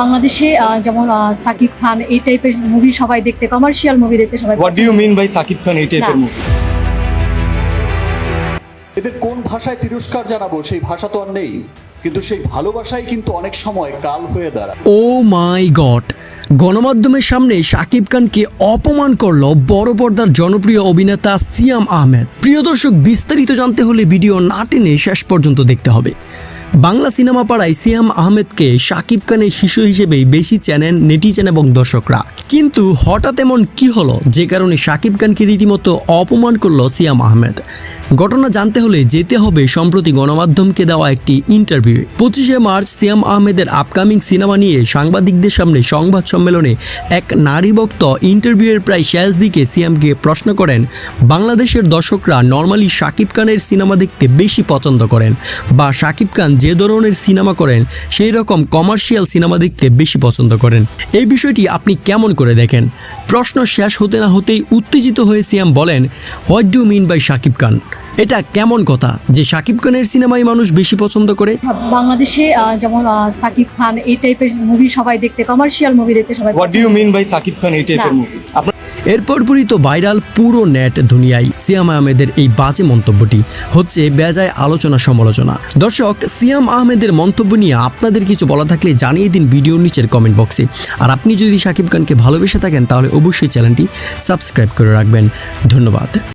বাংলাদেশে যেমন সাকিব খান এই টাইপের মুভি সবাই দেখতে কমার্শিয়াল মুভি দেখতে সবাই what do you mean by Sakib Khan এই টাইপের মুভি এদের কোন ভাষায় তিরস্কার জানাব সেই ভাষা তো আর নেই। কিন্তু সেই ভালোবাসাই কিন্তু অনেক সময় কাল হয়ে দাঁড়ায়। Oh my God. গণমাধ্যমের সামনে শাকিব খানকে অপমান করল বড় পর্দার জনপ্রিয় অভিনেতা সিয়াম আহমেদ। প্রিয় দর্শক বিস্তারিত জানতে হলে ভিডিও না টেনে শেষ পর্যন্ত দেখতে হবে। বাংলা সিনেমা পাড়ায় সিয়াম আহমেদকে শাকিব খানের শিশু হিসেবেই বেশি চেনেন নেটিজেন এবং দর্শকরা। কিন্তু হঠাৎ এমন কি হলো? যে কারণে শাকিব খানকে রীতিমতো অপমান করল সিয়াম আহমেদ। ঘটনা জানতে হলে যেতে হবে সম্প্রতি গণমাধ্যমকে দেওয়া একটি ইন্টারভিউ পঁচিশে মার্চ সিয়াম আহমেদের আপকামিং সিনেমা নিয়ে সাংবাদিকদের সামনে সংবাদ সম্মেলনে এক নারী বক্ত ইন্টারভিউয়ের প্রায় শেষ দিকে সিয়ামকে প্রশ্ন করেন, বাংলাদেশের দর্শকরা নর্মালি শাকিব খানের সিনেমা দেখতে বেশি পছন্দ করেন বা শাকিব খান যে ধরনের সিনেমা করেন সেই রকম কমার্শিয়াল সিনেমা দেখতে বেশি পছন্দ করেন। এই বিষয়টি আপনি কেমন করে দেখেন? প্রশ্ন শেষ হতে না হতেই উত্তেজিত হয়ে সিয়াম বলেন what do mean by Shakib Khan? এটা কেমন কথা যে শাকিব খানের সিনেমাই মানুষ বেশি পছন্দ করে? বাংলাদেশে যেমন সাকিব খান এই টাইপের মুভি সবাই দেখতে কমার্শিয়াল মুভি দেখতে সবাই what do you mean by Sakib Khan এই টাইপের। মুভি আপনার এরপর পরই তো ভাইরাল পুরো নেট দুনিয়ায় সিয়াম আহমেদের এই বাজে মন্তব্যটি হচ্ছে বেজায় আলোচনা সমালোচনা। দর্শক, সিয়াম আহমেদের মন্তব্য নিয়ে আপনাদের কিছু বলা থাকলে জানিয়ে দিন ভিডিওর নিচের কমেন্ট বক্সে আর আপনি যদি সাকিব খানকে ভালোবেসে থাকেন, তাহলে অবশ্যই চ্যানেলটি সাবস্ক্রাইব করে রাখবেন। ধন্যবাদ।